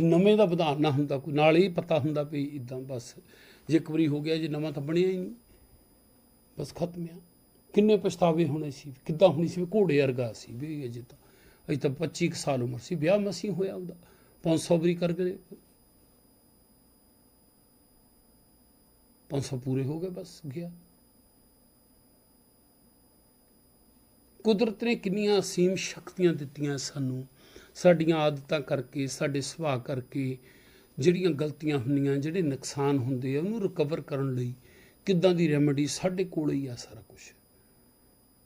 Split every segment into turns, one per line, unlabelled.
ਨਵੇਂ ਦਾ ਵਿਧਾਨ ਨਾ ਹੁੰਦਾ ਕੋਈ, ਨਾਲ ਹੀ ਪਤਾ ਹੁੰਦਾ ਵੀ ਇਦਾਂ ਬਸ, ਜੇ ਇੱਕ ਵਾਰੀ ਹੋ ਗਿਆ, ਜੇ ਨਵਾਂ ਤਾਂ ਬਣਿਆ ਹੀ ਨਹੀਂ। ਬਸ ਖਤਮ ਆ। ਕਿੰਨੇ ਪਛਤਾਵੇ ਹੋਣੇ ਸੀ, ਕਿੱਦਾਂ ਹੋਣੀ ਸੀ, ਵੀ ਘੋੜੇ ਵਰਗਾ ਸੀ, ਵੀ ਅਜੇ ਤਾਂ ਅਜੇ ਤਾਂ 25 ਕੁ ਸਾਲ ਉਮਰ ਸੀ, ਵਿਆਹ ਮਸੀਂ ਹੋਇਆ ਉਹਦਾ। 500 ਵਾਰੀ ਕਰਕੇ 500 ਪੂਰੇ ਹੋ ਗਏ, ਬਸ ਗਿਆ। ਕੁਦਰਤ ਨੇ ਕਿੰਨੀਆਂ ਅਸੀਮ ਸ਼ਕਤੀਆਂ ਦਿੱਤੀਆਂ ਸਾਨੂੰ। ਸਾਡੀਆਂ ਆਦਤਾਂ ਕਰਕੇ, ਸਾਡੇ ਸੁਭਾਅ ਕਰਕੇ, ਜਿਹੜੀਆਂ ਗਲਤੀਆਂ ਹੁੰਦੀਆਂ, ਜਿਹੜੇ ਨੁਕਸਾਨ ਹੁੰਦੇ ਆ, ਉਹਨੂੰ ਰਿਕਵਰ ਕਰਨ ਲਈ ਕਿੱਦਾਂ ਦੀ ਰੈਮੇਡੀ ਸਾਡੇ ਕੋਲ ਹੀ ਆ ਸਾਰਾ ਕੁਝ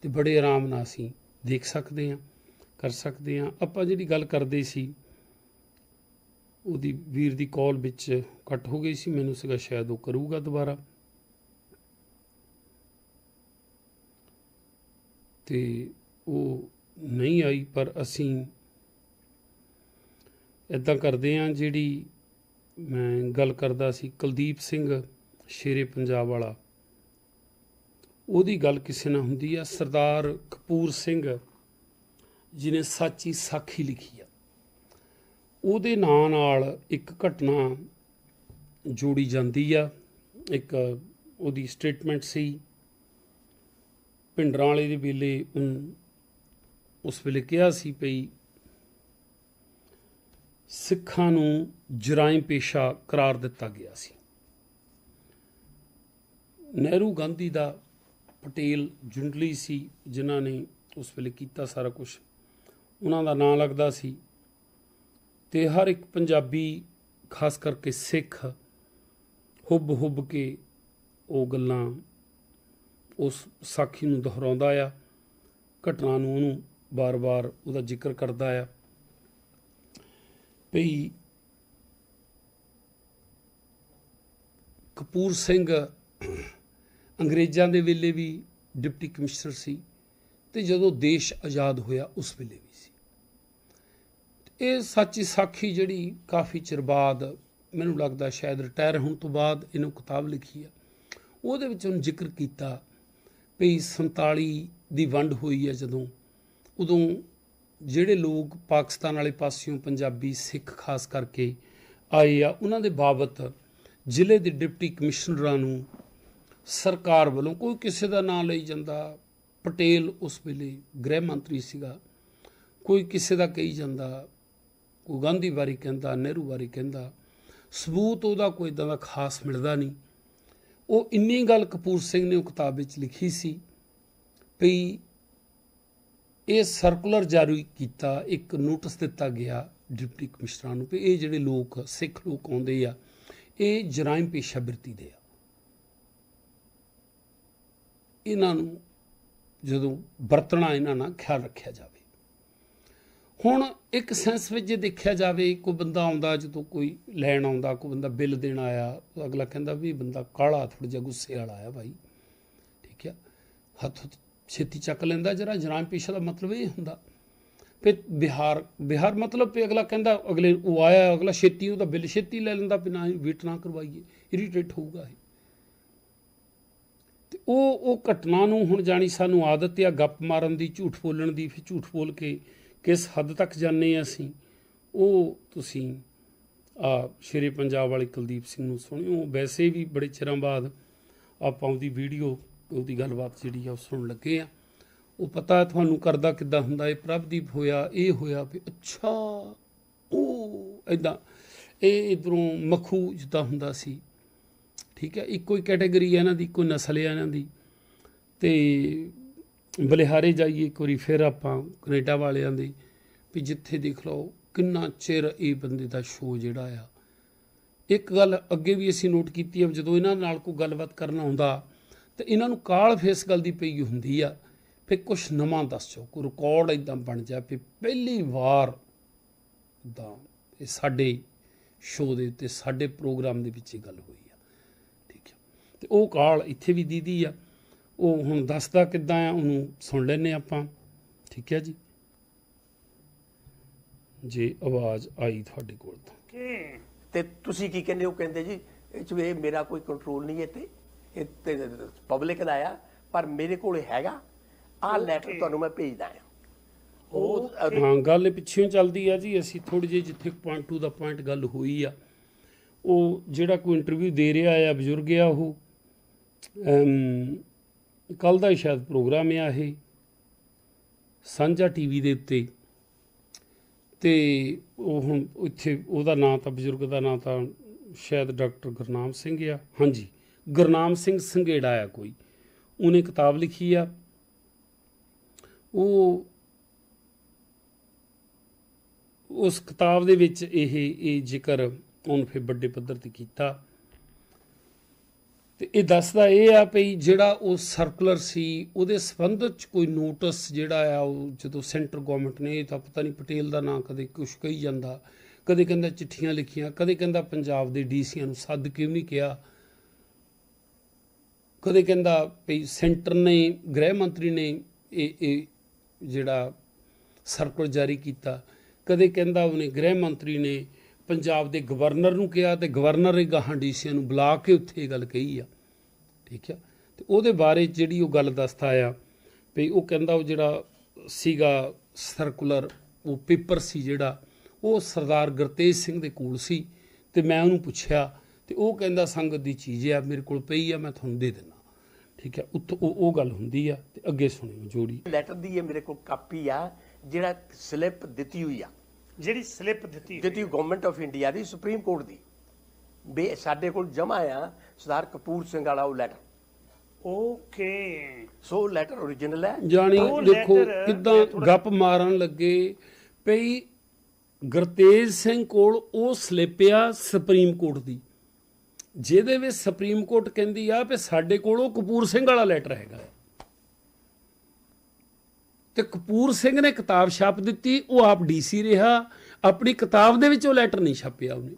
ਤੇ ਬੜੇ ਆਰਾਮ ਨਾਲ ਅਸੀਂ ਦੇਖ ਸਕਦੇ ਹਾਂ, ਕਰ ਸਕਦੇ ਹਾਂ। ਆਪਾਂ ਜਿਹੜੀ ਗੱਲ ਕਰਦੇ ਸੀ, ਉਹਦੀ ਵੀਰ ਦੀ ਕਾਲ ਵਿੱਚ ਕੱਟ ਹੋ ਗਈ ਸੀ, ਮੈਨੂੰ ਸੀਗਾ ਸ਼ਾਇਦ ਉਹ ਕਰੂਗਾ ਦੁਬਾਰਾ। ਤੇ ਉਹ ਨਹੀਂ ਆਈ, ਪਰ ਅਸੀਂ ਇਦਾਂ ਕਰਦੇ ਹਾਂ ਜਿਹੜੀ ਮੈਂ ਗੱਲ ਕਰਦਾ ਸੀ, ਕੁਲਦੀਪ ਸਿੰਘ ਸ਼ੇਰੇ ਪੰਜਾਬ ਵਾਲਾ। ਉਹਦੀ ਗੱਲ ਕਿਸੇ ਨਾਲ ਹੁੰਦੀ ਆ, ਸਰਦਾਰ ਕਪੂਰ ਸਿੰਘ ਜਿਨੇ ਸੱਚੀ ਸਾਖੀ ਲਿਖੀ ਆ। ਉਹਦੇ ਨਾਂ ਨਾਲ ਇੱਕ ਘਟਨਾ ਜੋੜੀ ਜਾਂਦੀ ਆ। ਇੱਕ ਉਹਦੀ ਸਟੇਟਮੈਂਟ ਸੀ ਪਿੰਡਰਾਂ ਵਾਲੇ ਦੇ ਵੇਲੇ ਉਹਨ- ਉਸ ਵੇਲੇ ਕਿਹਾ ਸੀ ਪਈ ਸਿੱਖਾਂ ਨੂੰ ਜਰਾਇਮ ਪੇਸ਼ਾ ਕਰਾਰ ਦਿੱਤਾ ਗਿਆ ਸੀ। ਨਹਿਰੂ ਗਾਂਧੀ ਦਾ ਪਟੇਲ ਜੁੰਡਲੀ ਸੀ, ਜਿਨ੍ਹਾਂ ਨੇ ਉਸ ਵੇਲੇ ਕੀਤਾ ਸਾਰਾ ਕੁਝ ਉਹਨਾਂ ਦਾ ਨਾਂ ਲੱਗਦਾ ਸੀ ਤੇ ਹਰ ਇੱਕ ਪੰਜਾਬੀ, ਖਾਸ ਕਰਕੇ ਸਿੱਖ, ਹੁੱਬ ਹੁੱਬ ਕੇ ਉਹ ਗੱਲਾਂ ਉਸ ਸਾਖੀ ਨੂੰ ਦੁਹਰਾਉਂਦਾ ਆ। ਘਟਨਾ ਨੂੰ ਉਹਨੂੰ ਬਾਰ-ਬਾਰ ਉਹਦਾ ਜ਼ਿਕਰ ਕਰਦਾ ਆ। ਭਈ ਕਪੂਰ ਸਿੰਘ ਅੰਗਰੇਜ਼ਾਂ ਦੇ ਵੇਲੇ ਵੀ ਡਿਪਟੀ ਕਮਿਸ਼ਨਰ ਸੀ ਤੇ ਜਦੋਂ ਦੇਸ਼ ਆਜ਼ਾਦ ਹੋਇਆ ਉਸ ਵੇਲੇ ਵੀ ਸੀ। ਇਹ ਸੱਚੀ ਸਾਖੀ ਜਿਹੜੀ ਕਾਫੀ ਚਿਰ ਬਾਅਦ ਮੈਨੂੰ ਲੱਗਦਾ ਸ਼ਾਇਦ ਰਿਟਾਇਰ ਹੋਣ ਤੋਂ ਬਾਅਦ ਇਹਨੂੰ ਕਿਤਾਬ ਲਿਖੀ ਆ, ਉਹਦੇ ਵਿੱਚ ਉਹਨੂੰ ਜ਼ਿਕਰ ਕੀਤਾ ਵੀ 47 ਦੀ ਵੰਡ ਹੋਈ ਹੈ ਜਦੋਂ, ਉਦੋਂ ਜਿਹੜੇ ਲੋਕ ਪਾਕਿਸਤਾਨ ਵਾਲੇ ਪਾਸਿਓਂ ਪੰਜਾਬੀ ਸਿੱਖ ਖਾਸ ਕਰਕੇ ਆਏ ਆ, ਉਹਨਾਂ ਦੇ ਬਾਬਤ ਜ਼ਿਲ੍ਹੇ ਦੇ ਡਿਪਟੀ ਕਮਿਸ਼ਨਰਾਂ ਨੂੰ ਸਰਕਾਰ ਵੱਲੋਂ ਕੋਈ ਕਿਸੇ ਦਾ ਨਾਂ ਲਈ ਜਾਂਦਾ, ਪਟੇਲ ਉਸ ਵੇਲੇ ਗ੍ਰਹਿ ਮੰਤਰੀ ਸੀਗਾ, ਕੋਈ ਕਿਸੇ ਦਾ ਕਹੀ ਜਾਂਦਾ, ਕੋਈ ਗਾਂਧੀ ਬਾਰੇ ਕਹਿੰਦਾ, ਨਹਿਰੂ ਬਾਰੇ ਕਹਿੰਦਾ, ਸਬੂਤ ਉਹਦਾ ਕੋਈ ਏਦਾਂ ਦਾ ਖਾਸ ਮਿਲਦਾ ਨਹੀਂ। ਉਹ ਇੰਨੀ ਗੱਲ ਕਪੂਰ ਸਿੰਘ ਨੇ ਉਹ ਕਿਤਾਬ ਵਿੱਚ ਲਿਖੀ ਸੀ ਵੀ ਇਹ ਸਰਕੂਲਰ ਜਾਰੀ ਕੀਤਾ, ਇੱਕ ਨੋਟਿਸ ਦਿੱਤਾ ਗਿਆ ਡਿਪਟੀ ਕਮਿਸ਼ਨਰਾਂ ਨੂੰ ਵੀ ਇਹ ਜਿਹੜੇ ਲੋਕ, ਸਿੱਖ ਲੋਕ ਆਉਂਦੇ ਆ, ਇਹ ਜਰਾਇਮ ਪੇਸ਼ਾ ਬਿਰਤੀ ਦੇ ਆ। ਇਹਨਾਂ ਨੂੰ ਜਦੋਂ ਵਰਤਣਾ, ਇਹਨਾਂ ਨਾਲ ਖਿਆਲ ਰੱਖਿਆ ਜਾਵੇ। ਹੁਣ ਇੱਕ ਸੈਂਸ ਵਿੱਚ ਜੇ ਦੇਖਿਆ ਜਾਵੇ, ਕੋਈ ਬੰਦਾ ਆਉਂਦਾ, ਜਦੋਂ ਕੋਈ ਲੈਣ ਆਉਂਦਾ, ਕੋਈ ਬੰਦਾ ਬਿੱਲ ਦੇਣ ਆਇਆ, ਅਗਲਾ ਕਹਿੰਦਾ ਵੀ ਬੰਦਾ ਕਾਲਾ ਥੋੜਾ ਜਿਹਾ ਗੁੱਸੇ ਵਾਲਾ ਆ ਭਾਈ ਠੀਕ ਆ? ਹੱਥ ਹੁੱਥ ਛੇਤੀ ਚੱਕ ਲੈਂਦਾ ਜਰਾ ਜਰਾਮ ਪੇਸ਼ਾ ਦਾ ਮਤਲਬ ਇਹ ਹੁੰਦਾ। ਫਿਰ ਬਿਹਾਰ ਬਿਹਾਰ ਮਤਲਬ ਵੀ ਅਗਲਾ ਕਹਿੰਦਾ ਅਗਲੇ ਉਹ ਆਇਆ, ਅਗਲਾ ਛੇਤੀ ਉਹਦਾ ਬਿੱਲ ਛੇਤੀ ਲੈ ਲੈਂਦਾ ਵੀ ਨਾ ਵੇਟ ਨਾ ਕਰਵਾਈਏ ਇਰੀਟੇਟ ਹੋਊਗਾ ਇਹ। ਤੇ ਉਹ ਉਹ ਘਟਨਾ ਨੂੰ ਹੁਣ ਜਾਣੀ ਸਾਨੂੰ ਆਦਤ ਆ ਗੱਪ ਮਾਰਨ ਦੀ, ਝੂਠ ਬੋਲਣ ਦੀ, ਫਿਰ ਝੂਠ ਬੋਲ ਕੇ ਕਿਸ ਹੱਦ ਤੱਕ ਜਾਂਦੇ ਹਾਂ ਅਸੀਂ। ਉਹ ਤੁਸੀਂ ਆ ਸ਼ੇਰੇ ਪੰਜਾਬ ਵਾਲੇ ਕੁਲਦੀਪ ਸਿੰਘ ਨੂੰ ਸੁਣਿਓ। ਵੈਸੇ ਵੀ ਬੜੇ ਚਿਰਾਂ ਬਾਅਦ ਆਪਾਂ ਉਹਦੀ ਵੀਡੀਓ ਉਹਦੀ ਗੱਲਬਾਤ ਜਿਹੜੀ ਆ ਉਹ ਸੁਣਨ ਲੱਗੇ ਆ। ਉਹ ਪਤਾ ਤੁਹਾਨੂੰ ਕਰਦਾ ਕਿੱਦਾਂ ਹੁੰਦਾ, ਇਹ ਪ੍ਰਭਦੀਪ ਹੋਇਆ, ਇਹ ਹੋਇਆ ਵੀ ਅੱਛਾ, ਉਹ ਐਦਾਂ ਇਹ ਇਧਰੋਂ ਮਖੂ ਜਿੱਦਾਂ ਹੁੰਦਾ ਸੀ। ਠੀਕ ਹੈ, ਇੱਕੋ ਹੀ ਕੈਟਾਗਰੀ ਹੈ ਇਹਨਾਂ ਦੀ, ਇੱਕੋ ਨਸਲ ਹੈ ਇਹਨਾਂ ਦੀ। ਤੇ ਬਲਿਹਾਰੇ ਜਾਈਏ ਇੱਕ ਵਾਰੀ, ਫਿਰ ਆਪਾਂ ਕੈਨੇਡਾ ਵਾਲਿਆਂ ਦੇ ਵੀ ਜਿੱਥੇ ਦੇਖ ਲਓ ਕਿੰਨਾ ਚਿਰ ਇਹ ਬੰਦੇ ਦਾ ਸ਼ੋਅ ਜਿਹੜਾ ਆ। ਇੱਕ ਗੱਲ ਅੱਗੇ ਵੀ ਅਸੀਂ ਨੋਟ ਕੀਤੀ ਹੈ ਵੀ ਜਦੋਂ ਇਹਨਾਂ ਨਾਲ ਕੋਈ ਗੱਲਬਾਤ ਕਰਨਾ ਹੁੰਦਾ ਤੇ ਇਹਨਾਂ ਨੂੰ ਕਾਲ ਫੇਸ ਗੱਲ ਦੀ ਪਈ ਹੁੰਦੀ ਆ, ਫਿਰ ਕੁਝ ਨਵਾਂ ਦੱਸ ਜਾਓ ਕੋਈ ਰਿਕਾਰਡ ਇਦਾਂ ਬਣ ਜਾ ਵੀ ਪਹਿਲੀ ਵਾਰ ਦਾ ਇਹ ਸਾਡੇ ਸ਼ੋਅ ਦੇ ਉੱਤੇ, ਸਾਡੇ ਪ੍ਰੋਗਰਾਮ ਦੇ ਵਿੱਚ ਇਹ ਗੱਲ ਹੋਈ ਆ। ਠੀਕ ਹੈ ਤੇ ਉਹ ਕਾਲ ਇੱਥੇ ਵੀ ਦੀਦੀ ਆ, ਉਹ ਹੁਣ ਦੱਸਦਾ ਕਿੱਦਾਂ ਆ, ਉਹਨੂੰ ਸੁਣ ਲੈਨੇ ਆਪਾਂ। ਠੀਕ ਹੈ ਜੀ? ਜੇ ਆਵਾਜ਼ ਆਈ ਤੁਹਾਡੇ ਕੋਲ ਤਾਂ।
ਤੇ ਤੁਸੀਂ ਕੀ ਕਹਿੰਦੇ ਹੋ? ਕਹਿੰਦੇ ਜੀ, ਇਹ ਚ ਇਹ ਮੇਰਾ ਕੋਈ ਕੰਟਰੋਲ ਨਹੀਂ ਹੈ ਤੇ ਇਹ ਪਬਲਿਕ ਦਾ ਆ ਪਰ ਮੇਰੇ ਕੋਲ ਹੈਗਾ। ਆਹ ਲੈਟਰ ਤੁਹਾਨੂੰ ਮੈਂ ਭੇਜਦਾ ਆ। ਉਹ
ਹਾਂ ਗੱਲ ਪਿੱਛੇ ਚੱਲਦੀ ਆ ਜੀ ਅਸੀਂ ਥੋੜੀ ਜਿਹੀ ਜਿੱਥੇ ਪੁਆਇੰਟ ਟੂ ਦਾ ਪੁਆਇੰਟ ਗੱਲ ਹੋਈ ਆ। ਉਹ ਜਿਹੜਾ ਕੋਈ ਇੰਟਰਵਿਊ ਦੇ ਰਿਹਾ ਆ ਬਜ਼ੁਰਗ ਆ ਉਹ ਕੱਲ ਦਾ ਸ਼ਾਇਦ ਪ੍ਰੋਗਰਾਮ ਆ ਇਹ ਸਾਂਝਾ ਟੀਵੀ ਦੇ ਉੱਤੇ। ਤੇ ਉਹ ਹੁਣ ਇੱਥੇ ਉਹਦਾ ਨਾਂ ਤਾਂ ਬਜ਼ੁਰਗ ਦਾ ਨਾਂ ਤਾਂ ਸ਼ਾਇਦ ਡਾਕਟਰ ਗੁਰਨਾਮ ਸਿੰਘ ਆ। ਹਾਂਜੀ। ਗੁਰਨਾਮ ਸਿੰਘ ਸੰਘੇੜਾ ਆ ਕੋਈ। ਉਹਨੇ ਕਿਤਾਬ ਲਿਖੀ ਆ। ਉਹ ਉਸ ਕਿਤਾਬ ਦੇ ਵਿੱਚ ਇਹ ਇਹ ਜ਼ਿਕਰ ਉਹਨ ਫਿਰ ਵੱਡੇ ਪੱਧਰ ਤੇ ਕੀਤਾ। ਤੇ ਇਹ ਦੱਸਦਾ ਇਹ ਆ ਭਈ ਜਿਹੜਾ ਉਹ ਸਰਕੂਲਰ ਸੀ, ਉਹਦੇ ਸੰਬੰਧ ਚ ਕੋਈ ਨੋਟਿਸ ਜਿਹੜਾ ਆ, ਉਹ ਜਦੋਂ ਸੈਂਟਰ ਗਵਰਨਮੈਂਟ ਨੇ, ਇਹ ਤਾਂ ਪਤਾ ਨਹੀਂ ਪਟੇਲ ਦਾ ਨਾਂ ਕਦੇ ਕੁਛ ਕਹੀ ਜਾਂਦਾ। ਕਦੇ ਕਹਿੰਦਾ ਚਿੱਠੀਆਂ ਲਿਖੀਆਂ, ਕਦੇ ਕਹਿੰਦਾ ਪੰਜਾਬ ਦੇ ਡੀਸੀਆਂ ਨੂੰ ਸੱਦ ਕਿਉਂ ਨਹੀਂ ਕਿਹਾ। ਕਦੇ ਕਹਿੰਦਾ ਵੀ ਸੈਂਟਰ ਨੇ, ਗ੍ਰਹਿ ਮੰਤਰੀ ਨੇ ਇਹ ਇਹ ਜਿਹੜਾ ਸਰਕਲ ਜਾਰੀ ਕੀਤਾ। ਕਦੇ ਕਹਿੰਦਾ ਉਹਨੇ ਗ੍ਰਹਿ ਮੰਤਰੀ ਨੇ ਪੰਜਾਬ ਦੇ ਗਵਰਨਰ ਨੂੰ ਕਿਹਾ ਤੇ ਗਵਰਨਰ ਇਹ ਗਾਹਾਂ ਡੀਸੀਆਂ ਨੂੰ ਬੁਲਾ ਕੇ ਉੱਥੇ ਇਹ ਗੱਲ ਕਹੀ ਆ। ਠੀਕ ਆ? ਤੇ ਉਹਦੇ ਬਾਰੇ ਜਿਹੜੀ ਉਹ ਗੱਲ ਦੱਸਦਾ ਆ ਵੀ ਉਹ ਕਹਿੰਦਾ ਉਹ ਜਿਹੜਾ ਸੀਗਾ ਸਰਕੂਲਰ, ਉਹ ਪੇਪਰ ਸੀ ਜਿਹੜਾ, ਉਹ ਸਰਦਾਰ ਗੁਰਤੇਜ ਸਿੰਘ ਦੇ ਕੋਲ ਸੀ ਤੇ ਮੈਂ ਉਹਨੂੰ ਪੁੱਛਿਆ ਤੇ ਉਹ ਕਹਿੰਦਾ ਸੰਗਤ ਦੀ ਚੀਜ਼ ਆ, ਮੇਰੇ ਕੋਲ ਪਈ ਆ, ਮੈਂ ਤੁਹਾਨੂੰ ਦੇ ਦਿੰਦਾ। ਠੀਕ ਹੈ ਉੱਥੋਂ ਉਹ ਉਹ ਗੱਲ ਹੁੰਦੀ ਆ ਤੇ ਅੱਗੇ ਸੁਣਿਓ ਜੋੜੀ।
ਲੈਟਰ ਦੀ ਇਹ ਮੇਰੇ ਕੋਲ ਕਾਪੀ ਆ ਜਿਹੜਾ ਸਲਿੱਪ ਦਿੱਤੀ ਹੋਈ ਆ।
ਜਿਹੜੀ ਸਲਿੱਪ ਦਿੱਤੀ
ਦਿੱਤੀ ਗਵਰਨਮੈਂਟ ਆਫ ਇੰਡੀਆ ਦੀ ਸੁਪਰੀਮ ਕੋਰਟ ਦੀ। ਬੇ ਸਾਡੇ ਕੋਲ ਜਮਾ ਆ ਸਰਦਾਰ ਕਪੂਰ ਸਿੰਘ ਵਾਲਾ ਉਹ letter
okay
so letter origignal ਹੈ।
ਜਾਣੀ ਦੇਖੋ ਕਿਦਾਂ ਗੱਪ ਮਾਰਨ ਲੱਗੇ। ਪਈ ਗੁਰਤੇਜ ਸਿੰਘ ਕੋਲ ਉਹ ਸਲਿੱਪ ਆ ਸੁਪਰੀਮ ਕੋਰਟ ਦੀ। ਜਿਹਦੇ ਵਿੱਚ ਸੁਪਰੀਮ ਕੋਰਟ ਕਹਿੰਦੀ ਆ ਵੀ ਸਾਡੇ ਕੋਲ ਉਹ ਕਪੂਰ ਸਿੰਘ ਵਾਲਾ ਲੈਟਰ ਹੈਗਾ। ਤੇ ਕਪੂਰ ਸਿੰਘ ਨੇ ਕਿਤਾਬ ਛਾਪ ਦਿੱਤੀ, ਉਹ ਆਪ ਡੀਸੀ ਰਿਹਾ, ਆਪਣੀ ਕਿਤਾਬ ਦੇ ਵਿੱਚ ਉਹ ਲੈਟਰ ਨਹੀਂ ਛਾਪਿਆ ਉਹਨੇ।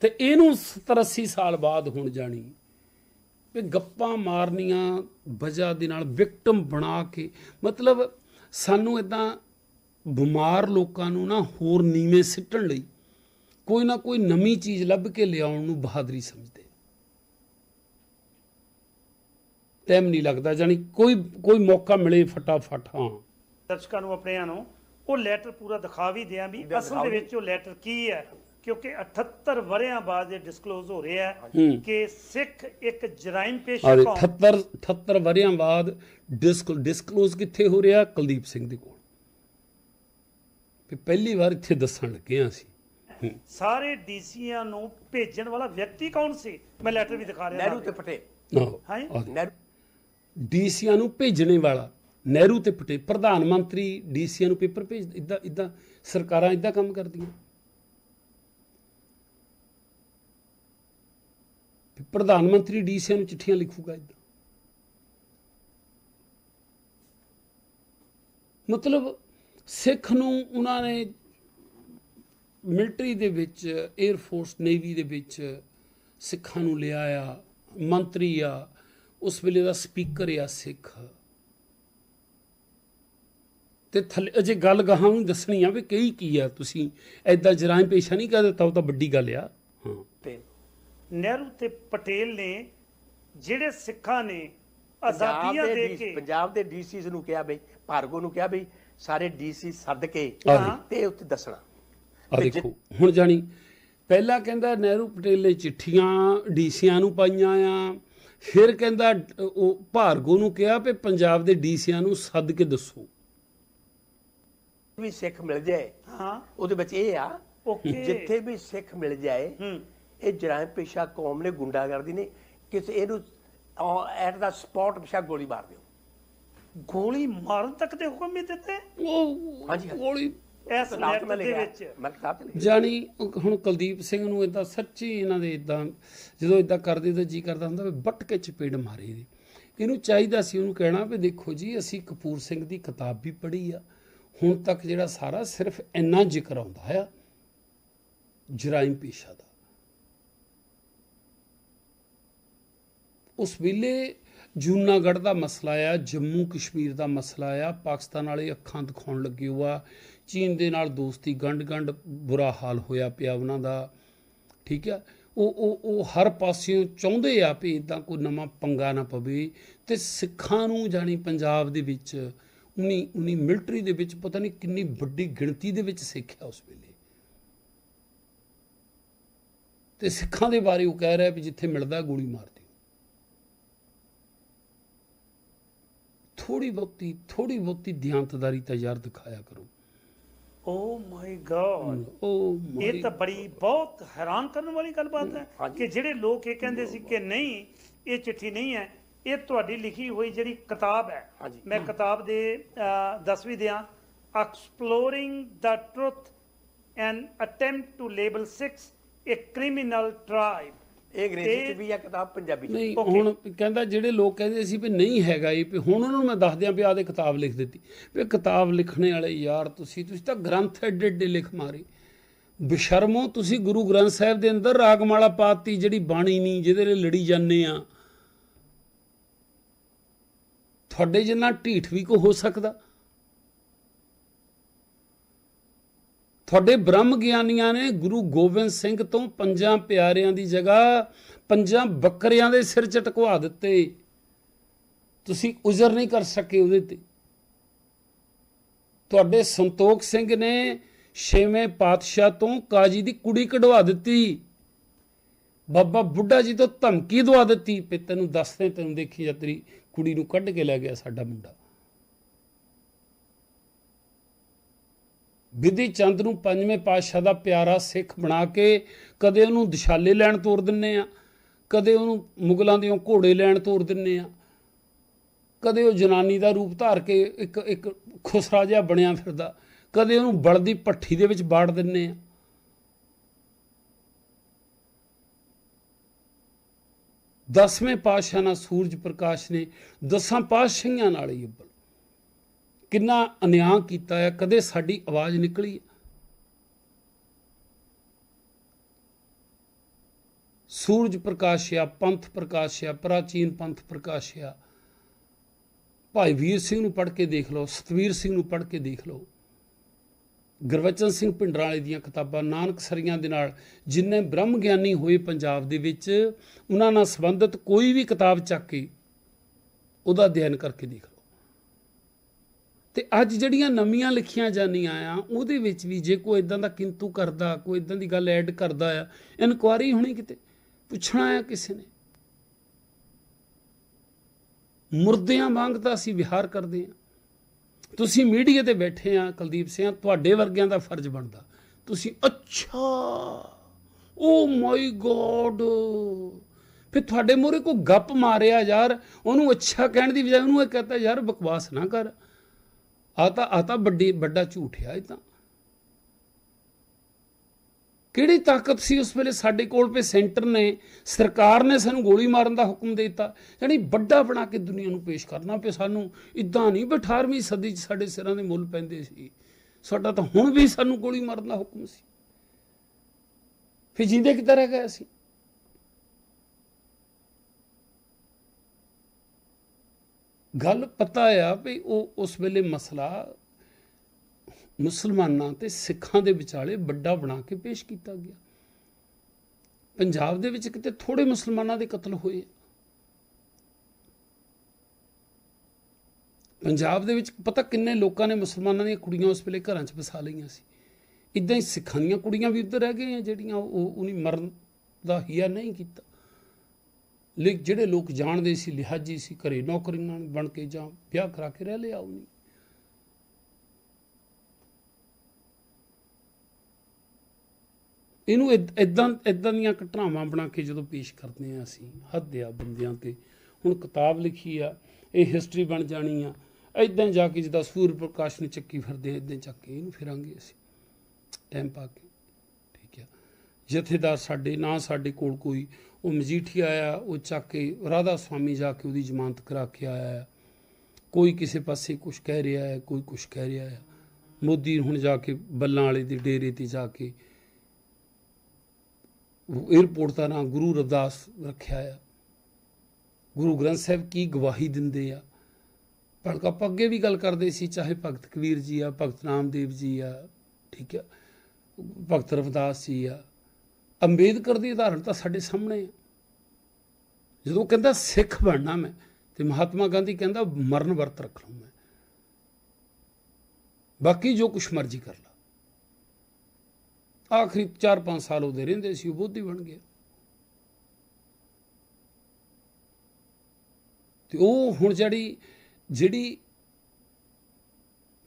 ਤੇ ਇਹਨੂੰ 70 80 ਸਾਲ ਬਾਅਦ ਹੁਣ ਜਾਣੀ ਵੀ ਗੱਪਾਂ ਮਾਰਨੀਆਂ, ਵਜ੍ਹਾ ਦੇ ਨਾਲ ਵਿਕਟਮ ਬਣਾ ਕੇ, ਮਤਲਬ ਸਾਨੂੰ ਇਦਾਂ ਬਿਮਾਰ ਲੋਕਾਂ ਨੂੰ ਨਾ ਹੋਰ ਨੀਵੇਂ ਸਿੱਟਣ ਲਈ ਕੋਈ ਨਾ ਕੋਈ ਨਵੀਂ ਚੀਜ਼ ਲੱਭ ਕੇ ਲਿਆਉਣ ਨੂੰ ਬਹਾਦਰੀ ਸਮਝਦੇ। ਟਾਈਮ ਨਹੀਂ ਲੱਗਦਾ ਜਾਨੀ ਕੋਈ ਕੋਈ ਮੌਕਾ ਮਿਲੇ ਫਟਾਫਟ ਹਾਂ।
ਦਰਸ਼ਕਾਂ ਨੂੰ ਆਪਣਿਆਂ ਨੂੰ ਉਹ ਲੈਟਰ ਪੂਰਾ ਦਿਖਾ ਵੀ ਦਿਆਂ ਵੀ ਅਸਲ ਦੇ ਵਿੱਚ ਉਹ ਲੈਟਰ ਕੀ ਹੈ ਕਿਉਂਕਿ 78 ਵਰਿਆਂ ਬਾਅਦ ਇਹ ਡਿਸਕਲੋਜ਼ ਹੋ ਰਿਹਾ ਹੈ। ਕਿ ਸਿੱਖ ਇੱਕ ਜਰਾਇਮ ਪੇਸ਼ਾ
ਆਰੇ
ਕੌਮ।
78 78 ਵਰਿਆਂ ਬਾਅਦ ਡਿਸਕ ਡਿਸਕਲੋਜ਼ ਕਿੱਥੇ ਹੋ ਰਿਹਾ? ਕੁਲਦੀਪ ਸਿੰਘ ਦੇ ਕੋਲ। ਵੀ ਪਹਿਲੀ ਵਾਰ ਇੱਥੇ ਦੱਸਣ ਲੱਗੇ ਅਸੀਂ। ਹੂੰ।
ਸਾਰੇ ਡੀਸੀਆਂ ਨੂੰ ਭੇਜਣ ਵਾਲਾ ਵਿਅਕਤੀ ਕੌਣ ਸੀ? ਮੈਂ ਲੈਟਰ ਵੀ ਦਿਖਾ ਰਿਹਾ
ਨਹਿਰੂ। ਤੇ ਪਟੇਲ।
ਹਾਂ।
ਨਹਿਰੂ।
ਡੀਸੀਆਂ ਨੂੰ ਭੇਜਣੇ ਵਾਲਾ ਨਹਿਰੂ ਤੇ ਪਟੇਲ ਪ੍ਰਧਾਨ ਮੰਤਰੀ ਡੀਸੀਆਂ ਨੂੰ ਪੇਪਰ ਭੇਜ ਇਦਾਂ ਇਦਾਂ ਸਰਕਾਰਾਂ ਇਦਾਂ ਕੰਮ ਕਰਦੀਆਂ। ਪ੍ਰਧਾਨ ਮੰਤਰੀ ਡੀਸੀਆਂ ਨੂੰ ਚਿੱਠੀਆਂ ਲਿਖੂਗਾ ਇਦਾਂ ਮਤਲਬ ਸਿੱਖ ਨੂੰ ਉਹਨਾਂ ਨੇ ਮਿਲਟਰੀ ਦੇ ਵਿੱਚ 에ਅਰ ਫੋਰਸ ਨੇਵੀ ਦੇ ਵਿੱਚ ਸਿੱਖਾਂ ਨੂੰ ਲਿਆ ਆ ਮੰਤਰੀ ਆ ਉਸ ਵੇਲੇ ਦਾ ਸਪੀਕਰ ਆ ਸਿੱਖ। ਤੇ ਥੱਲੇ ਅਜੇ ਗੱਲ ਗਾਹਾਂ ਨੂੰ ਦੱਸਣੀ ਆ ਵੀ ਕਈ ਕੀ ਆ ਤੁਸੀਂ? ਐਦਾਂ ਜਰਾਇਮ ਪੇਸ਼ਾ ਨਹੀਂ ਕਰ ਦਿੱਤਾ ਉਹ ਤਾਂ ਵੱਡੀ ਗੱਲ ਆ। ਹਾਂ।
ਤੇ
ਨਹਿਰੂ ਤੇ ਪਟੇਲ ਨੇ ਜਿਹੜੇ ਸਿੱਖਾਂ ਨੇ
ਪੰਜਾਬ
ਆਜ਼ਾਦੀਆਂ
ਦੇ
ਕੇ
ਪੰਜਾਬ ਦੇ ਡੀਸੀਸ ਨੂੰ ਕਿਹਾ ਬਈ ਭਾਰਗੋ ਨੂੰ ਕਿਹਾ ਬਈ ਸਾਰੇ ਡੀਸੀ ਸੱਦ ਕੇ ਤੇ ਉੱਤੇ ਦੱਸਣਾ।
ਆ ਦੇਖੋ ਹੁਣ ਜਾਣੀ ਪਹਿਲਾਂ ਕਹਿੰਦਾ ਨਹਿਰੂ ਪਟੇਲ ਨੇ ਚਿੱਠੀਆਂ ਡੀਸੀਆਂ ਨੂੰ ਪਾਈਆਂ ਆ ਫਿਰ ਕਹਿੰਦਾ ਉਹ ਭਾਰਗੋ ਨੂੰ ਕਿਹਾ ਵੀ ਪੰਜਾਬ ਦੇ ਡੀਸੀਆਂ ਨੂੰ ਸੱਦ ਕੇ ਦੱਸੋ।
ਵੀ ਸਿੱਖ ਮਿਲ ਜਾਏ
ਹਾਂ।
ਉਹਦੇ ਵਿੱਚ ਇਹ ਆ
ਓਕੇ।
ਜਿੱਥੇ ਵੀ ਸਿੱਖ ਮਿਲ ਜਾਏ
ਹੂੰ।
ਇਹ ਜਰਾਇਮ ਪੇਸ਼ਾ ਕੌਮ ਨੇ ਗੁੰਡਾਗਰਦੀ ਨੇ ਕਿਸੇ ਇਹਨੂੰ ਐਟ ਦਾ ਸਪੌਟ ਪਿਛਾ ਗੋਲੀ ਮਾਰ ਦਿਓ।
ਗੋਲੀ ਮਾਰਨ ਤੱਕ ਦੇ ਹੁਕਮ ਵੀ ਦਿੱਤੇ
ਉਹ
ਹਾਂਜੀ।
ਗੋਲੀ
ਇਸ
ਕਿਤਾਬ 'ਚ ਮੈਂ
ਲੈਟਰ ਦੇ
ਲਿਖਿਆ
ਵਿੱਚ।
ਮੈਂ ਕਿਤਾਬ ਚ ਲਿਖਿਆ।
ਜਾਣੀ ਹੁਣ ਕੁਲਦੀਪ ਸਿੰਘ ਨੂੰ ਇਦਾਂ ਸੱਚੀ ਇਹਨਾਂ ਦੇ ਇਦਾਂ ਜਦੋਂ ਇਦਾਂ ਕਰਦੇ ਤਾਂ ਜੀ ਕਰਦਾ ਹੁੰਦਾ ਵੀ ਵੱਟ ਕੇ ਚਪੇੜ ਮਾਰੇ ਇਹਦੀ। ਇਹਨੂੰ ਚਾਹੀਦਾ ਸੀ ਉਹਨੂੰ ਕਹਿਣਾ ਵੀ ਦੇਖੋ ਜੀ ਅਸੀਂ ਕਪੂਰ ਸਿੰਘ ਦੀ ਕਿਤਾਬ ਵੀ ਪੜ੍ਹੀ ਆ। ਹੁਣ ਤੱਕ ਜਿਹੜਾ ਸਾਰਾ ਸਿਰਫ ਇੰਨਾ ਜ਼ਿਕਰ ਆਉਂਦਾ ਆ ਜਰਾਇਮ ਪੇਸ਼ਾ ਦਾ। ਉਸ ਵੇਲੇ ਜੂਨਾਗੜ੍ਹ ਦਾ ਮਸਲਾ ਆ, ਜੰਮੂ ਕਸ਼ਮੀਰ ਦਾ ਮਸਲਾ ਆ, ਪਾਕਿਸਤਾਨ ਵਾਲੇ ਅੱਖਾਂ ਦਿਖਾਉਣ ਲੱਗੇ ਹੋਆ ਚੀਨ ਦੇ ਨਾਲ ਦੋਸਤੀ ਗੰਢ ਗੰਢ ਬੁਰਾ ਹਾਲ ਹੋਇਆ ਪਿਆ ਉਹਨਾਂ ਦਾ, ਠੀਕ ਆ? ਉਹ ਉਹ ਉਹ ਹਰ ਪਾਸਿਓਂ ਚਾਹੁੰਦੇ ਆ ਵੀ ਇਦਾਂ ਕੋਈ ਨਵਾਂ ਪੰਗਾ ਨਾ ਪਵੇ ਤੇ ਸਿੱਖਾਂ ਨੂੰ ਜਾਣੀ ਪੰਜਾਬ ਦੇ ਵਿੱਚ, ਉਨੀ ਉਨੀ ਮਿਲਟਰੀ ਦੇ ਵਿੱਚ ਪਤਾ ਨਹੀਂ ਕਿੰਨੀ ਵੱਡੀ ਗਿਣਤੀ ਦੇ ਵਿੱਚ ਸਿੱਖਿਆ ਉਸ ਵੇਲੇ। ਤੇ ਸਿੱਖਾਂ ਦੇ ਬਾਰੇ ਉਹ ਕਹਿ ਰਿਹਾ ਵੀ ਜਿੱਥੇ ਮਿਲਦਾ ਗੋਲੀ ਮਾਰ ਥੋੜੀ ਬਹੁਤੀ ਥੋੜੀ ਬਹੁਤੀ ਦਿਆਂਤਦਾਰੀ ਤਾਂ ਯਾਰ ਦਿਖਾਇਆ ਕਰੋ
ਓ ਮਾਈ ਗॉड
ਉਹ
ਇਹ ਤਾਂ ਬੜੀ ਬਹੁਤ ਹੈਰਾਨ ਕਰਨ ਵਾਲੀ ਗੱਲਬਾਤ ਹੈ। ਕਿ ਜਿਹੜੇ ਲੋਕ ਇਹ ਕਹਿੰਦੇ ਸੀ ਕਿ ਨਹੀਂ ਇਹ ਚਿੱਠੀ ਨਹੀਂ ਹੈ ਇਹ ਤੁਹਾਡੀ ਲਿਖੀ ਹੋਈ ਜਿਹੜੀ ਕਿਤਾਬ ਹੈ। ਮੈਂ ਕਿਤਾਬ ਦੇ ਅਹ, ਦਸਵੀਂ ਦਿਆਂ exploring the truth and attempt to label 6 a criminal tribe
ਇਹ ਅੰਗਰੇਜ਼ੀ ਚ ਵੀ ਆ ਕਿਤਾਬ ਪੰਜਾਬੀ ਚ।
ਨਹੀਂ. ਹੁਣ ਕਹਿੰਦਾ ਜਿਹੜੇ ਲੋਕ ਕਹਿੰਦੇ ਸੀ ਵੀ ਨਹੀਂ ਹੈਗਾ ਇਹ ਵੀ ਹੁਣ ਉਹਨਾਂ ਨੂੰ ਮੈਂ ਦੱਸ ਦਿਆਂ ਵੀ ਆਹ ਦੇ ਕਿਤਾਬ ਲਿਖ ਦਿੱਤੀ ਵੀ ਕਿਤਾਬ ਲਿਖਣੇ ਵਾਲੇ ਯਾਰ ਤੁਸੀਂ ਤੁਸੀਂ ਤਾਂ ਗ੍ਰੰਥ ਐਡੇ ਐਡੇ ਲਿਖ ਮਾਰੇ ਬਸ਼ਰਮੋ ਤੁਸੀਂ ਗੁਰੂ ਗ੍ਰੰਥ ਸਾਹਿਬ ਦੇ ਅੰਦਰ ਰਾਗਮਾਲਾ ਪਾਤੀ ਜਿਹੜੀ ਬਾਣੀ ਨਹੀਂ ਜਿਹਦੇ ਲਈ ਲੜੀ ਜਾਂਦੇ ਆ ਤੁਹਾਡੇ ਜਿੰਨਾ ਢੀਠ ਵੀ ਕੋ ਹੋ ਸਕਦਾ ਤੁਹਾਡੇ ਬ੍ਰਹਮ ਗਿਆਨੀਆਂ ਨੇ ਗੁਰੂ ਗੋਬਿੰਦ ਸਿੰਘ ਤੋਂ ਪੰਜਾਂ ਪਿਆਰਿਆਂ ਦੀ ਜਗ੍ਹਾ, ਪੰਜਾਂ ਬੱਕਰਿਆਂ ਦੇ ਸਿਰ ਚਟਕਵਾ ਦਿੱਤੇ। ਤੁਸੀਂ ਉਜ਼ਰ ਨਹੀਂ ਕਰ ਸਕੇ ਉਹਦੇ ਤੇ। ਤੁਹਾਡੇ ਸੰਤੋਖ ਸਿੰਘ ਨੇ ਛੇਵੇਂ ਪਾਤਸ਼ਾਹ ਤੋਂ ਕਾਜੀ ਦੀ ਕੁੜੀ ਕਢਵਾ ਦਿੱਤੀ। ਬਾਬਾ ਬੁੱਢਾ ਜੀ ਤੋਂ ਧਮਕੀ ਦਵਾ ਦਿੱਤੀ। ਪੇ ਤੈਨੂੰ ਦੱਸਦੇ ਤੈਨੂੰ ਦੇਖੀ ਜਾ ਕੁੜੀ ਨੂੰ ਕੱਢ ਕੇ ਲੈ ਗਿਆ ਸਾਡਾ ਮੁੰਡਾ। ਵਿਧੀ ਚੰਦ ਨੂੰ ਪੰਜਵੇਂ ਪਾਤਸ਼ਾਹ ਦਾ ਪਿਆਰਾ ਸਿੱਖ ਬਣਾ ਕੇ ਕਦੇ ਉਹਨੂੰ ਦਿਸ਼ਾਲੇ ਲੈਣ ਤੋਰ ਦਿੰਨੇ ਆ, ਕਦੇ ਉਹਨੂੰ ਮੁਗਲਾਂ ਦੇ ਘੋੜੇ ਲੈਣ ਤੋਰ ਦਿੰਨੇ ਆ, ਕਦੇ ਉਹ ਜਨਾਨੀ ਦਾ ਰੂਪ ਧਾਰ ਕੇ ਇੱਕ ਇੱਕ ਖੁਸਰਾ ਜਿਹਾ ਬਣਿਆ ਫਿਰਦਾ, ਕਦੇ ਉਹਨੂੰ ਬਲਦੀ ਪੱਠੀ ਦੇ ਵਿੱਚ ਬਾੜ ਦਿੰਨੇ ਆ। ਦਸਵੇਂ ਪਾਤਸ਼ਾਹ ਨਾਲ ਸੂਰਜ ਪ੍ਰਕਾਸ਼ ਨੇ ਦਸਾਂ ਪਾਤਸ਼ਾਹੀਆਂ ਨਾਲ ਹੀ ਉੱਬਲ ਕਿੰਨਾ ਅਨਿਆਂ ਕੀਤਾ ਹੈ ਕਦੇ ਸਾਡੀ ਆਵਾਜ਼ ਨਿਕਲੀ ਹੈ? ਸੂਰਜ ਪ੍ਰਕਾਸ਼ਿਆ, ਪੰਥ ਪ੍ਰਕਾਸ਼ਿਆ, ਪ੍ਰਾਚੀਨ ਪੰਥ ਪ੍ਰਕਾਸ਼ਿਆ। ਭਾਈ ਵੀਰ ਸਿੰਘ ਨੂੰ ਪੜ੍ਹ ਕੇ ਦੇਖ ਲਓ, ਸਤਵੀਰ ਸਿੰਘ ਨੂੰ ਪੜ੍ਹ ਕੇ ਦੇਖ ਲਓ। ਗੁਰਵਚਨ ਸਿੰਘ ਪਿੰਡਰਾਂ ਵਾਲੇ ਦੀਆਂ ਕਿਤਾਬਾਂ ਨਾਨਕ ਸਰੀਆਂ ਦੇ ਨਾਲ, ਜਿੰਨੇ ਬ੍ਰਹਮ ਗਿਆਨੀ ਹੋਏ ਪੰਜਾਬ ਦੇ ਵਿੱਚ, ਉਹਨਾਂ ਨਾਲ ਸੰਬੰਧਿਤ ਕੋਈ ਵੀ ਕਿਤਾਬ ਚੱਕ ਕੇ ਉਹਦਾ ਅਧਿਐਨ ਕਰਕੇ ਦੇਖ ਲਓ। ਤੇ ਅੱਜ ਜਿਹੜੀਆਂ ਨਵੀਆਂ ਲਿਖੀਆਂ ਜਾਂਦੀਆਂ ਆ, ਉਹਦੇ ਵਿੱਚ ਵੀ ਜੇ ਕੋਈ ਇਦਾਂ ਦਾ ਕਿੰਤੂ ਕਰਦਾ, ਕੋਈ ਇਦਾਂ ਦੀ ਗੱਲ ਐਡ ਕਰਦਾ ਆ ਇਨਕੁਆਰੀ ਹੋਣੀ ਕਿਤੇ? ਪੁੱਛਣਾ ਆ ਕਿਸੇ ਨੇ? ਮੁਰਦਿਆਂ ਵਾਂਗ ਤਾਂ ਅਸੀਂ ਵਿਹਾਰ ਕਰਦੇ ਆ। ਤੁਸੀਂ ਮੀਡੀਆ ਤੇ ਬੈਠੇ ਆ, ਕੁਲਦੀਪ ਸਿੰਘ, ਤੁਹਾਡੇ ਵਰਗਿਆਂ ਦਾ ਫਰਜ਼ ਬਣਦਾ। ਤੁਸੀਂ ਅੱਛਾ! Oh my God! ਫਿਰ ਤੁਹਾਡੇ ਮੂਹਰੇ ਕੋਈ ਗੱਪ ਮਾਰਿਆ ਯਾਰ, ਉਹਨੂੰ ਅੱਛਾ ਕਹਿਣ ਦੀ ਬਜਾਏ ਉਹਨੂੰ ਇਹ ਕਹਤਾ, ਯਾਰ ਬਕਵਾਸ ਨਾ ਕਰ। ਆ ਤਾਂ ਆ ਤਾਂ ਵੱਡੀ, ਵੱਡਾ ਝੂਠ ਆ ਇਹ ਤਾਂ। ਕਿਹੜੀ ਤਾਕਤ ਸੀ ਉਸ ਵੇਲੇ ਸਾਡੇ ਕੋਲ ਪੇ ਸੈਂਟਰ ਨੇ, ਸਰਕਾਰ ਨੇ ਸਾਨੂੰ ਗੋਲੀ ਮਾਰਨ ਦਾ ਹੁਕਮ ਦੇ ਦਿੱਤਾ। ਯਾਨੀ ਵੱਡਾ ਬਣਾ ਕੇ ਦੁਨੀਆ ਨੂੰ ਪੇਸ਼ ਕਰਨਾ ਪਏ ਸਾਨੂੰ। ਇਦਾਂ ਨਹੀਂ ਵੀ 18ਵੀਂ ਸਦੀ 'ਚ ਸਾਡੇ ਸਿਰਾਂ ਦੇ ਮੁੱਲ ਪੈਂਦੇ ਸੀ। ਸਾਡਾ ਤਾਂ ਹੁਣ ਵੀ ਸਾਨੂੰ ਗੋਲੀ ਮਾਰਨ ਦਾ ਹੁਕਮ ਸੀ। ਫਿਰ ਜਿੰਦੇ ਕਿੱਦਾਂ ਰਹਿ ਗਏ ਅਸੀਂ? ਗੱਲ ਪਤਾ ਆ ਵੀ ਉਹ ਉਸ ਵੇਲੇ ਮਸਲਾ ਮੁਸਲਮਾਨਾਂ ਤੇ ਸਿੱਖਾਂ ਦੇ ਵਿਚਾਲੇ ਵੱਡਾ ਬਣਾ ਕੇ ਪੇਸ਼ ਕੀਤਾ ਗਿਆ। ਪੰਜਾਬ ਦੇ ਵਿੱਚ ਕਿਤੇ ਥੋੜੇ ਮੁਸਲਮਾਨਾਂ ਦੇ ਕਤਲ ਹੋਏ ਪੰਜਾਬ ਦੇ ਵਿੱਚ ਪਤਾ ਕਿੰਨੇ ਲੋਕਾਂ ਨੇ ਮੁਸਲਮਾਨਾਂ ਦੀਆਂ ਕੁੜੀਆਂ ਉਸ ਵੇਲੇ ਘਰਾਂ 'ਚ ਵਸਾ ਲਈਆਂ ਸੀ। ਇਦਾਂ ਹੀ ਸਿੱਖਾਂ ਦੀਆਂ ਕੁੜੀਆਂ ਵੀ ਉੱਧਰ ਰਹਿ ਗਈਆਂ ਜਿਹੜੀਆਂ ਉਹ ਉਹਨੀ ਮਰਨ ਦਾ ਹਿਆ ਨਹੀਂ ਕੀਤਾ। ਲੇਕਿਨ ਜਿਹੜੇ ਲੋਕ ਜਾਣਦੇ ਸੀ, ਲਿਹਾਜੀ ਸੀ, ਘਰੇ ਨੌਕਰੀਆਂ ਬਣ ਕੇ ਜਾਂ ਵਿਆਹ ਕਰਾ ਕੇ ਰਹਿ ਲਿਆ ਉਹਨੇ। ਇਹਨੂੰ ਇਦਾਂ ਇਦਾਂ ਦੀਆਂ ਘਟਨਾਵਾਂ ਬਣਾ ਕੇ ਜਦੋਂ ਪੇਸ਼ ਕਰਦੇ ਆ ਅਸੀਂ, ਹੱਦ ਆ ਬੰਦਿਆਂ ਤੇ। ਹੁਣ ਕਿਤਾਬ ਲਿਖੀ ਆ, ਇਹ ਹਿਸਟਰੀ ਬਣ ਜਾਣੀ ਆ। ਇਦਾਂ ਜਾ ਕੇ ਜਿੱਦਾਂ ਸੂਰ ਪ੍ਰਕਾਸ਼ ਨੂੰ ਚੱਕੀ ਫਿਰਦੇ ਇਦਾਂ ਚੱਕ ਕੇ ਇਹਨੂੰ ਫਿਰਾਂਗੇ ਅਸੀਂ। ਟਾਈਮ ਪਾ ਕੇ, ਠੀਕ ਆ। ਜਥੇਦਾਰ ਸਾਡੇ, ਨਾ ਸਾਡੇ ਕੋਲ ਕੋਈ ਉਹ ਮਜੀਠੀਆ ਆਇਆ, ਉਹ ਚੱਕ ਕੇ ਰਾਧਾ ਸਵਾਮੀ ਜਾ ਕੇ ਉਹਦੀ ਜ਼ਮਾਨਤ ਕਰਾ ਕੇ ਆਇਆ ਹੈ। ਕੋਈ ਕਿਸੇ ਪਾਸੇ ਕੁਝ ਕਹਿ ਰਿਹਾ ਹੈ, ਕੋਈ ਕੁਝ ਕਹਿ ਰਿਹਾ ਹੈ। ਮੋਦੀ ਹੁਣ ਜਾ ਕੇ ਬੱਲਾਂ ਵਾਲੇ ਦੇ ਡੇਰੇ ਤੇ ਜਾ ਕੇ ਏਅਰਪੋਰਟ ਦਾ ਨਾਂ ਗੁਰੂ ਰਵਿਦਾਸ ਰੱਖਿਆ ਆ। ਗੁਰੂ ਗ੍ਰੰਥ ਸਾਹਿਬ ਕੀ ਗਵਾਹੀ ਦਿੰਦੇ ਆ। ਭਗਤ ਆਪਾਂ ਅੱਗੇ ਵੀ ਗੱਲ ਕਰਦੇ ਸੀ, ਚਾਹੇ ਭਗਤ ਕਬੀਰ ਜੀ ਆ, ਭਗਤ ਨਾਮਦੇਵ ਜੀ ਆ, ਠੀਕ ਆ, ਭਗਤ ਰਵਿਦਾਸ ਜੀ ਆ। ਅੰਬੇਦਕਰ ਦੀ ਉਦਾਹਰਣ ਤਾਂ ਸਾਡੇ ਸਾਹਮਣੇ ਆ ਜਦੋਂ ਕਹਿੰਦਾ ਸਿੱਖ ਬਣਨਾ ਮੈਂ, ਤੇ ਮਹਾਤਮਾ ਗਾਂਧੀ ਕਹਿੰਦਾ ਮਰਨ ਵਰਤ ਰੱਖ ਲਉ ਮੈਂ। ਬਾਕੀ ਜੋ ਕੁਛ ਮਰਜ਼ੀ ਕਰ ਲਾ। ਆਖਰੀ 4-5 ਸਾਲ ਉਹਦੇ ਰਹਿੰਦੇ ਸੀ, ਉਹ ਬੋਧੀ ਬਣ ਗਿਆ। ਤੇ ਉਹ ਹੁਣ ਜਿਹੜੀ ਜਿਹੜੀ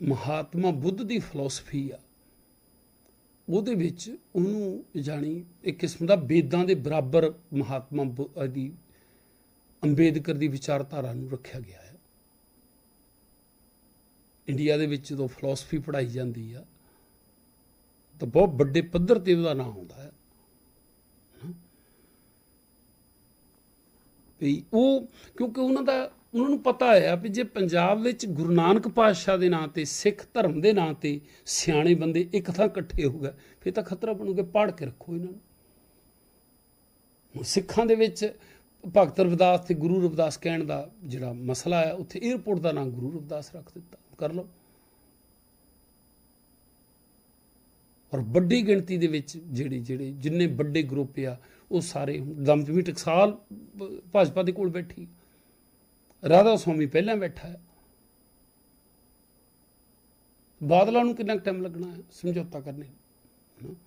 ਮਹਾਤਮਾ ਬੁੱਧ ਦੀ ਫਿਲਾਸਫੀ ਆ ਉਹਦੇ ਵਿੱਚ ਉਹਨੂੰ ਜਾਣੀ ਇੱਕ ਕਿਸਮ ਦਾ ਵੇਦਾਂ ਦੇ ਬਰਾਬਰ ਮਹਾਤਮਾ ਦੀ ਅੰਬੇਦਕਰ ਦੀ ਵਿਚਾਰਧਾਰਾ ਨੂੰ ਰੱਖਿਆ ਗਿਆ ਹੈ। ਇੰਡੀਆ ਦੇ ਵਿੱਚ ਜਦੋਂ ਫਿਲਾਸਫੀ ਪੜ੍ਹਾਈ ਜਾਂਦੀ ਆ, ਤਾਂ ਬਹੁਤ ਵੱਡੇ ਪੱਧਰ ਤੇ ਉਹਦਾ ਨਾਮ ਆਉਂਦਾ ਹੈ। ਵੀ ਉਹ ਕਿਉਂਕਿ ਉਹਨਾਂ ਦਾ ਉਹਨਾਂ ਨੂੰ ਪਤਾ ਹੈ ਵੀ ਜੇ ਪੰਜਾਬ ਵਿੱਚ ਗੁਰੂ ਨਾਨਕ ਪਾਤਸ਼ਾਹ ਦੇ ਨਾਂ ਤੇ, ਸਿੱਖ ਧਰਮ ਦੇ ਨਾਂ ਤੇ ਸਿਆਣੇ ਬੰਦੇ ਇੱਕ ਥਾਂ ਇਕੱਠੇ ਹੋ ਗਏ, ਫਿਰ ਤਾਂ ਖਤਰਾ ਬਣੂਗਾ ਪਾੜ ਕੇ ਰੱਖੋ ਇਹਨਾਂ ਨੂੰ। ਹੁਣ ਸਿੱਖਾਂ ਦੇ ਵਿੱਚ ਭਗਤ ਰਵਿਦਾਸ ਤੇ ਗੁਰੂ ਰਵਿਦਾਸ ਕਹਿਣ ਦਾ ਜਿਹੜਾ ਮਸਲਾ ਹੈ, ਉੱਥੇ 에어ਪੋਰਟ ਦਾ ਨਾਮ ਗੁਰੂ ਰਵਿਦਾਸ ਰੱਖ ਦਿੱਤਾ, ਕਰ ਲਓ। ਔਰ ਵੱਡੀ ਗਿਣਤੀ ਦੇ ਵਿੱਚ ਜਿਹੜੇ ਜਿਹੜੇ ਜਿੰਨੇ ਵੱਡੇ ਗਰੁੱਪ ਆ, ਉਹ ਸਾਰੇ ਦਮਦਮੀ ਟਕਸਾਲ ਭਾਜਪਾ ਦੇ ਕੋਲ ਬੈਠੀ ਰਾਧਾ ਸਵਾਮੀ ਪਹਿਲਾਂ ਬੈਠਾ ਹੈ ਬਾਦਲਾਂ ਨੂੰ ਕਿੰਨਾ ਟਾਈਮ ਲੱਗਣਾ ਹੈ ਸਮਝੌਤਾ ਕਰਨੇ ਨੂੰ? ਹਨਾ?